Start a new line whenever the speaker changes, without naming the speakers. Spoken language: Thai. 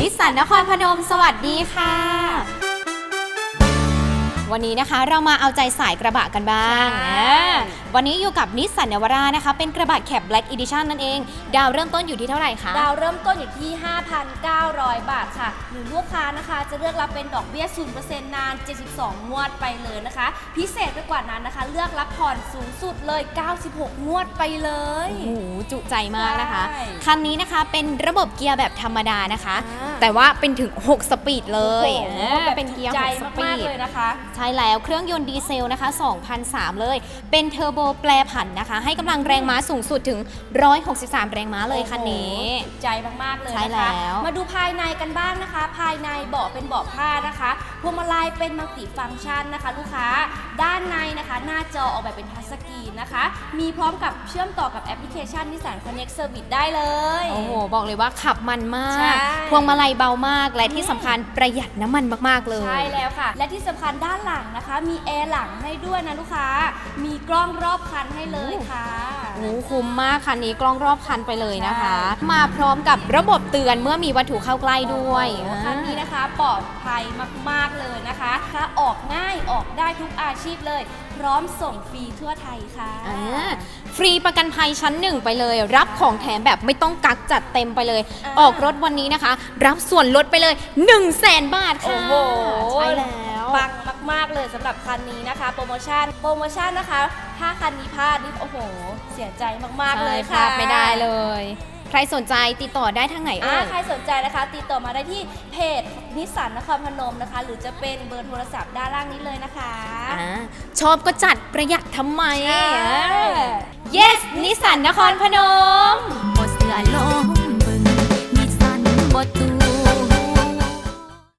นิสสันนครพนม สวัสดีค่ะ วันนี้นะคะเรามาเอาใจสายกระบะกันบ้าง
ใช่
อ่าวันนี้อยู่กับนิสสันนวาร่านะคะ เป็นกระบะแคบ Black Edition นั่นเอง ดาวเริ่มต้นอยู่ที่เท่าไหร่คะ
ดาวเริ่มต้นอยู่ที่ 5,900 บาทค่ะ หรือลูกค้านะคะ จะเลือกรับเป็นดอกเบี้ย 0%นาน 72 งวดไปเลยนะคะ พิเศษไปกว่านั้นนะคะ เลือกรับผ่อนสูงสุดเลย 96 งวดไปเลย
โอ้โหจุใจมากนะคะ
ใช่
คันนี้นะคะเป็นระบบเกียร์แบบธรรมดานะคะ
อ่า
แต่ว่าเป็นถึง 6 สปีดเลย
โอ้โห
อ่า
แบบ
เป็นเกียร์
ใจ
6สปี
มาก
ด
ๆเลยนะคะ
ใช่แล้วเครื่องยนต์ดีเซลนะคะ2,003 เลย เป็นเทอร์โบแปรผันนะคะ ให้กำลังแรงม้าสูงสุดถึง 163 แรงม้าเลยคันนี้
โอ้โหใจมาก ๆ เลย
ใช่
นะคะ
แล้ว
มาดูภายในกันบ้างนะคะ ภายในเบาะเป็นเบาะผ้านะคะพวงมาลัยเป็นมัลติฟังก์ชันนะคะ ลูกค้าด้านในนะคะ หน้าจอออกแบบเป็นทัชสกรีนนะคะ มีพร้อมกับเชื่อมต่อกับแอปพลิเคชันนิสสัน Connect Service ได้เลย
โอ้โห บอกเลยว่าขับมันมา
ใช่
กพวงมาลัยเบามาก และที่สำคัญประหยัดน้ำมันมากๆเลย
ใช่แล้วค่ะ และที่สำคัญด้านหลังนะคะ มีแอร์หลังให้ด้วยนะลูกค้า มีกล้องรอบคันให้เลยค่ะ
โอ้โหคุ้มมากคันนี้กล้องรอบคันไปเลยนะคะ
ใช่
มาพร้อมกับระบบเตือนเมื่อมีวัตถุเข้าใกล้ด้วย
โอ้โหคันนี้นะคะปลอดภัยมาก ๆ เลยนะคะถ้าออกง่ายออกได้ทุกอาชีพเลย พร้อมส่งฟรีทั่วไทยค่ะ
อ่าฟรีประกันภัยชั้นหนึ่งไปเลย รับของแถมแบบไม่ต้องกักจัดเต็มไปเลย
อ่า
ออกรถวันนี้นะคะ รับส่วนลดไปเลย 1 0 0 0 0แสนบาทค่ะ
โอ้โห
ใช่แล้ว
ปัง มาก ๆ เลยสำหรับคันนี้นะคะ โปรโมชั่นโปรโมชั่นนะคะ ถ้าคันนี้พลาดนี่โอ้โห เสียใจมาก ๆ เลย
ใช่พ
ค่ะ
ลาดไม่ได้เลย ใครสนใจติดต่อได้ทางไหน
อ่า
เอ่ย
ใครสนใจนะคะ ติดต่อมาได้ที่เพจนิสสันนครพนมนะคะ หรือจะเป็นเบอร์โทรศัพท์ด้านล่างนี้เลยนะคะ
อ่าชอบก็จัดประหยัดทำไม
ใช่
อ่า yes นิสสันนครพนม
หมดเสือลม